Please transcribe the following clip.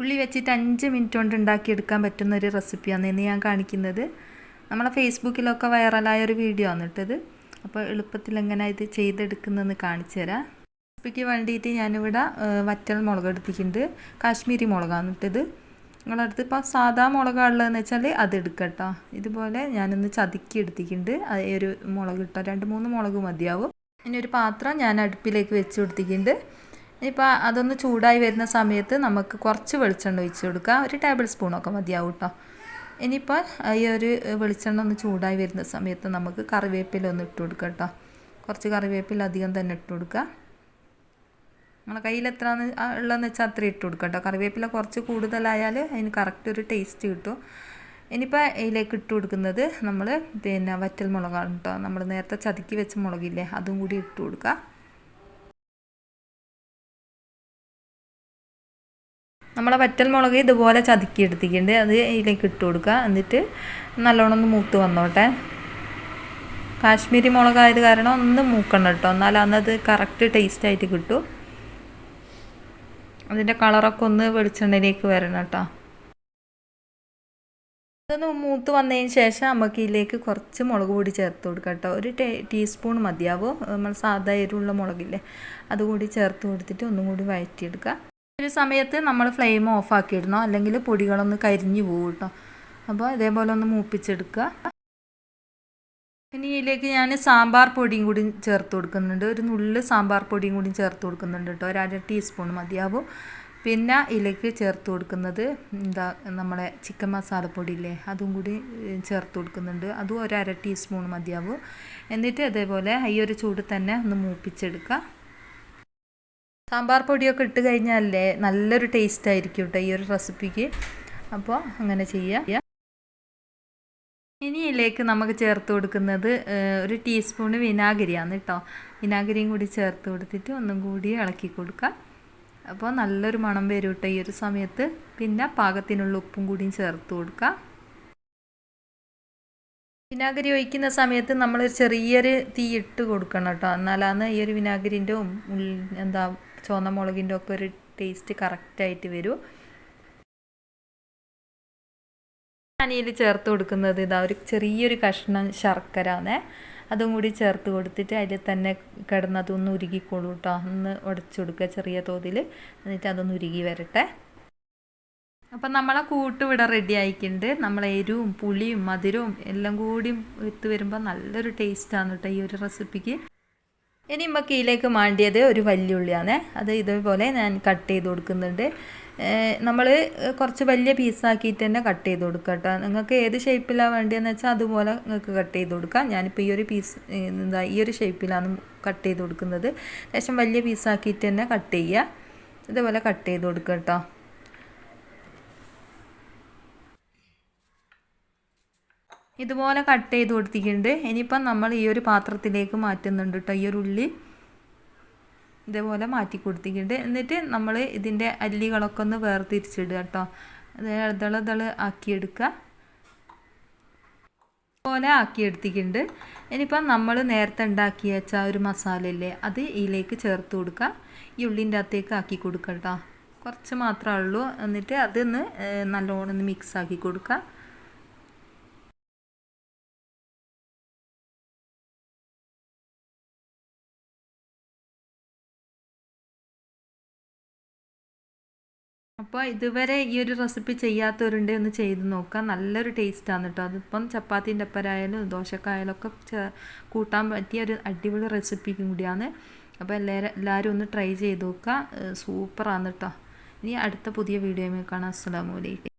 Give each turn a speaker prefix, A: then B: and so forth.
A: ഉള്ളി വെച്ചിട്ട് അഞ്ച് മിനിറ്റ് കൊണ്ട് ഉണ്ടാക്കിയെടുക്കാൻ പറ്റുന്ന ഒരു റെസിപ്പിയാണ് ഇന്ന് ഞാൻ കാണിക്കുന്നത്. നമ്മളെ ഫേസ്ബുക്കിലൊക്കെ വൈറലായ ഒരു വീഡിയോ ആണ് ഇട്ടത് അപ്പോൾ എളുപ്പത്തിൽ എങ്ങനെ ഇത് ചെയ്തെടുക്കുന്നതെന്ന് കാണിച്ചു തരാം. റെസിപ്പിക്ക് വേണ്ടിയിട്ട് ഞാനിവിടെ വറ്റൽ മുളക് എടുത്തിട്ടുണ്ട്. കാശ്മീരി മുളകാണ് ഇട്ടത് നിങ്ങളുടെ അടുത്ത് ഇപ്പോൾ സാധാ മുളകാണുള്ളതെന്ന് വെച്ചാൽ അത് എടുക്കട്ടോ ഇതുപോലെ ഞാനൊന്ന് ചതുക്കി എടുത്തിട്ടുണ്ട്. ഒരു മുളക് ഇട്ടോ രണ്ട് മൂന്ന് മുളക് മതിയാവും. ഇനി ഒരു പാത്രം ഞാൻ അടുപ്പിലേക്ക് വെച്ച് കൊടുത്തിട്ടുണ്ട്. ഇപ്പോൾ അതൊന്ന് ചൂടായി വരുന്ന സമയത്ത് നമുക്ക് കുറച്ച് വെളിച്ചെണ്ണ ഒഴിച്ച് കൊടുക്കുക ഒരു ടേബിൾ സ്പൂണൊക്കെ മതിയാവും കേട്ടോ ഇനിയിപ്പോൾ ഈ ഒരു വെളിച്ചെണ്ണ ഒന്ന് ചൂടായി വരുന്ന സമയത്ത് നമുക്ക് കറിവേപ്പില ഒന്ന് ഇട്ട് കൊടുക്കുക കേട്ടോ കുറച്ച് കറിവേപ്പില അധികം തന്നെ ഇട്ട് കൊടുക്കുക നമ്മളെ കയ്യിൽ എത്ര ഉള്ളതെന്ന് വെച്ചാൽ അത്ര ഇട്ട് കൊടുക്കുക കേട്ടോ കറിവേപ്പില കുറച്ച് കൂടുതലായാൽ അതിന് കറക്റ്റ് ഒരു ടേസ്റ്റ് കിട്ടും. ഇനിയിപ്പോൾ ഇതിലേക്ക് ഇട്ട് കൊടുക്കുന്നത് നമ്മൾ പിന്നെ വറ്റൽ മുളകാണ് കേട്ടോ നമ്മൾ നേരത്തെ ചതുക്കി വെച്ച മുളകില്ലേ അതും കൂടി ഇട്ട് കൊടുക്കുക നമ്മളെ വറ്റൽ മുളക് ഇതുപോലെ ചതുക്കി എടുത്തിട്ടുണ്ട്. അത് ഇതിലേക്ക് ഇട്ട് കൊടുക്കുക. എന്നിട്ട് നല്ലോണം ഒന്ന് മൂത്ത് വന്നോട്ടെ. കാശ്മീരി മുളകായത് കാരണം ഒന്ന് മൂക്കണം കേട്ടോ. എന്നാൽ അന്നത് കറക്റ്റ് ടേസ്റ്റ് ആയിട്ട് കിട്ടും. അതിന്റെ കളറൊക്കെ ഒന്ന് വെളിച്ചെണ്ണയിലേക്ക് വരണം കേട്ടോ. അതൊന്ന് മൂത്ത് വന്നതിന് ശേഷം നമുക്ക് ഇതിലേക്ക് കുറച്ച് മുളക് പൊടി ചേർത്ത് കൊടുക്കാം കേട്ടോ. ഒരു ടീസ്പൂൺ മതിയാവും. നമ്മൾ സാധാ എരിവുള്ള മുളകില്ലേ അതുകൂടി ചേർത്ത് കൊടുത്തിട്ട് ഒന്നും കൂടി വഴറ്റിയെടുക്കുക. ഒരു സമയത്ത് നമ്മൾ ഫ്ലെയിം ഓഫ് ആക്കിയിടണം. അല്ലെങ്കിൽ പൊടികളൊന്ന് കരിഞ്ഞു പോകും കേട്ടോ അപ്പോൾ ഇതേപോലെ ഒന്ന് മൂപ്പിച്ചെടുക്കുക. പിന്നെ ഇതിലേക്ക് ഞാൻ സാമ്പാർ പൊടിയും കൂടി ചേർത്ത് കൊടുക്കുന്നുണ്ട്. ഒരു നുള്ള് സാമ്പാർ പൊടിയും കൂടി ചേർത്ത് കൊടുക്കുന്നുണ്ട് കേട്ടോ ഒരു അര ടീസ്പൂൺ മതിയാവും. പിന്നെ ഇതിലേക്ക് ചേർത്ത് കൊടുക്കുന്നത് എന്താ നമ്മളെ ചിക്കൻ മസാലപ്പൊടി ഇല്ലേ അതും കൂടി ചേർത്ത് കൊടുക്കുന്നുണ്ട്. അതും ഒരു അര ടീസ്പൂൺ മതിയാവും. എന്നിട്ട് അതേപോലെ ഈ ഒരു ചൂട് തന്നെ ഒന്ന് മൂപ്പിച്ചെടുക്കുക. സാമ്പാർ പൊടിയൊക്കെ ഇട്ട് കഴിഞ്ഞാലേ നല്ലൊരു ടേസ്റ്റ് ആയിരിക്കും കേട്ടോ ഈ ഒരു റെസിപ്പിക്ക് അപ്പോൾ അങ്ങനെ ചെയ്യാം. ഇനി ഇതിലേക്ക് നമുക്ക് ചേർത്ത് കൊടുക്കുന്നത് ഒരു ടീസ്പൂണ് വിനാഗിരിയാണ് കേട്ടോ വിനാഗിരിയും കൂടി ചേർത്ത് കൊടുത്തിട്ട് ഒന്നും കൂടി ഇളക്കി കൊടുക്കുക. അപ്പോൾ നല്ലൊരു മണം വരും കേട്ടോ ഈ ഒരു സമയത്ത്. പിന്നെ പാകത്തിനുള്ള ഉപ്പും കൂടിയും ചേർത്ത് കൊടുക്കുക. വിനാഗിരി ഒഴിക്കുന്ന സമയത്ത് നമ്മൾ ചെറിയൊരു തീ ഇട്ട് കൊടുക്കണം കേട്ടോ എന്നാലാണ് ഈ ഒരു വിനാഗിരിന്റെ എന്താ ചുവന്ന മുളകിന്റെ ഒക്കെ ഒരു ടേസ്റ്റ് കറക്റ്റായിട്ട് വരും. ഞാനിതിൽ ചേർത്ത് കൊടുക്കുന്നത് ഇതാ ഒരു ചെറിയൊരു കഷ്ണം ശർക്കര എന്നേ അതും കൂടി ചേർത്ത് കൊടുത്തിട്ട് അതിൽ തന്നെ കിടന്ന് അതൊന്ന് ഉരുകിക്കോളൂ കേട്ടോ. ഒന്ന് ഉടച്ചു കൊടുക്കുക ചെറിയ തോതിൽ. എന്നിട്ട് അതൊന്ന് ഉരുകി വരട്ടെ. അപ്പം നമ്മളെ കൂട്ട് ഇവിടെ റെഡി ആയിക്കുണ്ട് നമ്മളെ എരിവും പുളിയും മധുരവും എല്ലാം കൂടി എത്തു വരുമ്പോൾ നല്ലൊരു ടേസ്റ്റാണ് കേട്ടോ ഈ ഒരു റെസിപ്പിക്ക് ഇനി മക്കിയിലേക്ക് മാണ്ടിയത് ഒരു വല്യുള്ളിയാണ് അത് ഇതുപോലെ ഞാൻ കട്ട് ചെയ്ത് കൊടുക്കുന്നുണ്ട്. നമ്മൾ കുറച്ച് വലിയ പീസാക്കിയിട്ട് തന്നെ കട്ട് ചെയ്ത് കൊടുക്കുക കേട്ടോ. നിങ്ങൾക്ക് ഏത് ഷേപ്പിലാണ് വേണ്ടതെന്ന് വെച്ചാൽ അതുപോലെ നിങ്ങൾക്ക് കട്ട് ചെയ്ത് കൊടുക്കാം. ഞാനിപ്പോൾ ഈ ഒരു പീസ് എന്താ ഈ ഒരു ഷേപ്പിലാണ് കട്ട് ചെയ്ത് കൊടുക്കുന്നത്. ശേഷം വലിയ പീസാക്കിയിട്ട് തന്നെ കട്ട് ചെയ്യുക. ഇതുപോലെ കട്ട് ചെയ്ത് കൊടുക്കുക കേട്ടോ. ഇതുപോലെ കട്ട് ചെയ്ത് കൊടുത്തിട്ടുണ്ട്. ഇനിയിപ്പം നമ്മൾ ഈ ഒരു പാത്രത്തിലേക്ക് മാറ്റുന്നുണ്ട് കേട്ടോ ഈ ഒരു ഉള്ളി ഇതേപോലെ മാറ്റി കൊടുത്തിട്ടുണ്ട്. എന്നിട്ട് നമ്മൾ ഇതിന്റെ അല്ലികളൊക്കെ ഒന്ന് വേർതിരിച്ചിടുക കേട്ടോ ഇതള ദള ആക്കിയെടുക്കുക. പോലെ ആക്കിയെടുത്തിട്ടുണ്ട്. ഇനിയിപ്പം നമ്മൾ നേരത്തെ ഉണ്ടാക്കി വെച്ച ഒരു മസാല അല്ലേ അത് ഇതിലേക്ക് ചേർത്ത് കൊടുക്കുക. ഈ ഉള്ളിന്റെ അകത്തേക്ക് ആക്കി കൊടുക്കുക കേട്ടോ കുറച്ച് മാത്രമേ ഉള്ളൂ. എന്നിട്ട് അതൊന്ന് നല്ലോണം ഒന്ന് മിക്സ് ആക്കി കൊടുക്കുക. അപ്പോൾ ഇതുവരെ ഈ ഒരു റെസിപ്പി ചെയ്യാത്തവരുണ്ട് ഒന്ന് ചെയ്ത് നോക്കാം. നല്ലൊരു ടേസ്റ്റാണ് കേട്ടോ അതിപ്പം ചപ്പാത്തിന്റെ അപ്പരായാലും ദോശക്കായാലും ഒക്കെ കൂട്ടാൻ പറ്റിയ ഒരു അടിപൊളി റെസിപ്പി കൂടിയാണ്. അപ്പോൾ എല്ലാവരും എല്ലാവരും ഒന്ന് ട്രൈ ചെയ്ത് നോക്കുക സൂപ്പറാണ് കേട്ടോ ഇനി അടുത്ത പുതിയ വീഡിയോ കാണാം. അസ്സാം വലൈക്കും